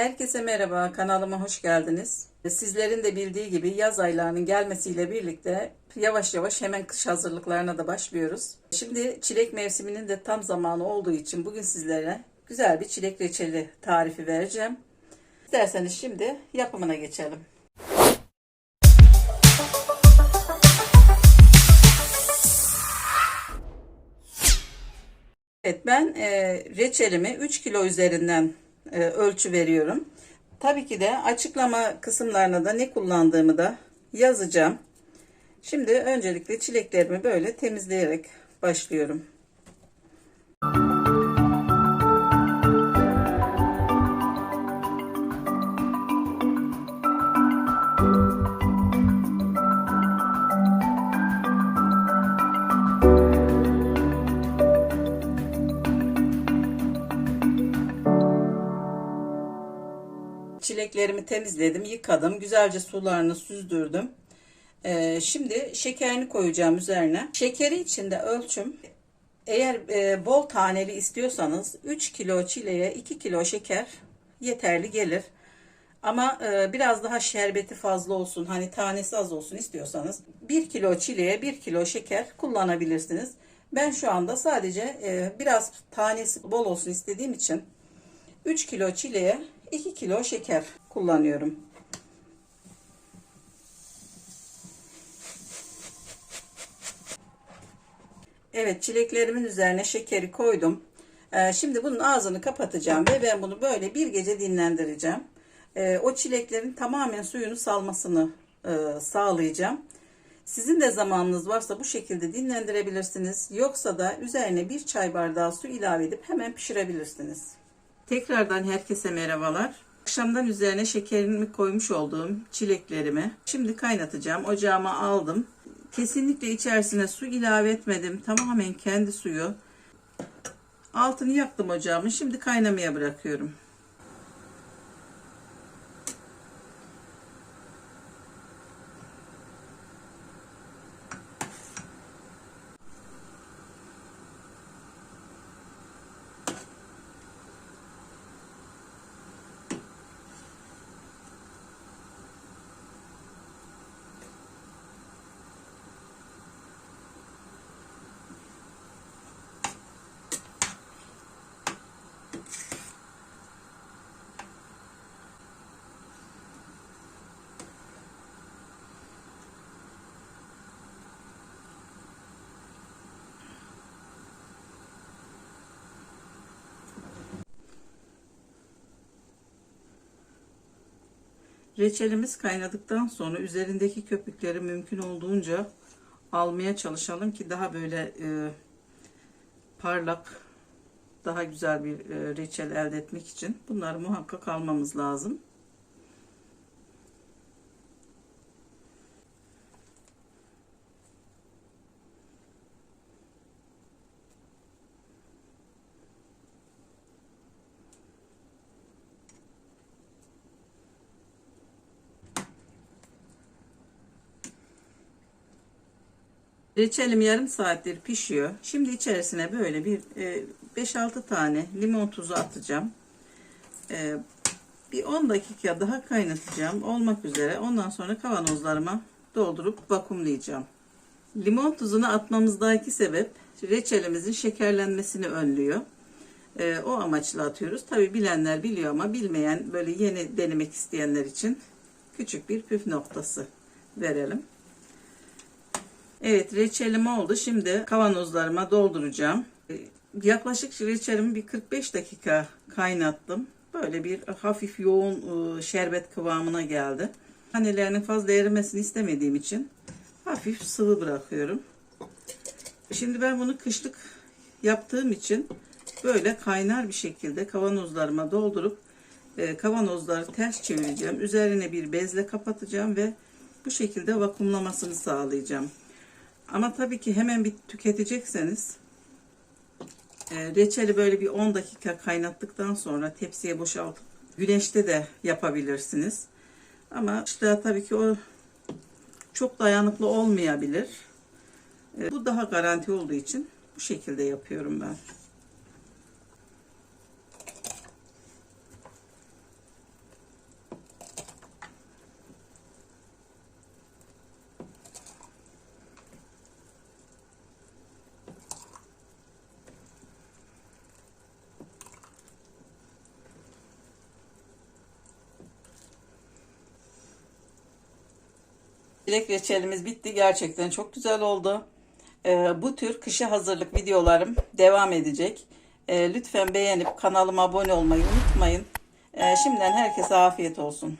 Herkese merhaba, kanalıma hoş geldiniz. Sizlerin de bildiği gibi yaz aylarının gelmesiyle birlikte yavaş yavaş hemen kış hazırlıklarına da başlıyoruz. Şimdi çilek mevsiminin de tam zamanı olduğu için bugün sizlere güzel bir çilek reçeli tarifi vereceğim. İsterseniz şimdi yapımına geçelim. Evet ben e, reçelimi 3 kilo üzerinden e, ölçü veriyorum. Tabii ki de açıklama kısımlarına da ne kullandığımı da yazacağım. Şimdi öncelikle çileklerimi böyle temizleyerek başlıyorum. Çileklerimi temizledim, yıkadım. Güzelce sularını süzdürdüm. Ee, şimdi şekerini koyacağım üzerine. Şekeri içinde ölçüm eğer e, bol taneli istiyorsanız 3 kilo çileğe 2 kilo şeker yeterli gelir. Ama e, biraz daha şerbeti fazla olsun hani tanesi az olsun istiyorsanız 1 kilo çileğe 1 kilo şeker kullanabilirsiniz. Ben şu anda sadece e, biraz tanesi bol olsun istediğim için 3 kilo çileğe 2 kilo şeker kullanıyorum. Evet çileklerimin üzerine şekeri koydum. Ee, şimdi bunun ağzını kapatacağım ve ben bunu böyle bir gece dinlendireceğim. Ee, o çileklerin tamamen suyunu salmasını e, sağlayacağım. Sizin de zamanınız varsa bu şekilde dinlendirebilirsiniz. Yoksa da üzerine bir çay bardağı su ilave edip hemen pişirebilirsiniz. Tekrardan herkese merhabalar. Akşamdan üzerine şekerimi koymuş olduğum çileklerimi şimdi kaynatacağım. Ocağıma aldım. Kesinlikle içerisine su ilave etmedim. Tamamen kendi suyu. Altını yaktım ocağımın. Şimdi kaynamaya bırakıyorum. Reçelimiz kaynadıktan sonra üzerindeki köpükleri mümkün olduğunca almaya çalışalım ki daha böyle e, parlak, daha güzel bir e, reçel elde etmek için bunları muhakkak almamız lazım. Reçelim yarım saattir pişiyor. Şimdi içerisine böyle bir 5-6 tane limon tuzu atacağım. E, bir 10 dakika daha kaynatacağım olmak üzere. Ondan sonra kavanozlarıma doldurup vakumlayacağım. Limon tuzunu atmamızdaki sebep reçelimizin şekerlenmesini önlüyor. E, o amaçla atıyoruz. Tabi bilenler biliyor ama bilmeyen böyle yeni denemek isteyenler için küçük bir püf noktası verelim. Evet reçelim oldu. Şimdi kavanozlarıma dolduracağım. Ee, Yaklaşık reçelimi bir 45 dakika kaynattım. Böyle bir hafif yoğun ıı, şerbet kıvamına geldi. Tanelerinin fazla erimesini istemediğim için hafif sıvı bırakıyorum. Şimdi ben bunu kışlık yaptığım için böyle kaynar bir şekilde kavanozlarıma doldurup e, kavanozları ters çevireceğim. Üzerine bir bezle kapatacağım ve bu şekilde vakumlamasını sağlayacağım. Ama tabii ki hemen bir tüketecekseniz e, reçeli böyle bir 10 dakika kaynattıktan sonra tepsiye boşaltıp güneşte de yapabilirsiniz. Ama işte tabii ki o çok dayanıklı olmayabilir. E, bu daha garanti olduğu için bu şekilde yapıyorum ben. Çilek reçelimiz bitti. Gerçekten çok güzel oldu. Ee, bu tür kışa hazırlık videolarım devam edecek. Ee, lütfen beğenip kanalıma abone olmayı unutmayın. Ee, şimdiden herkese afiyet olsun.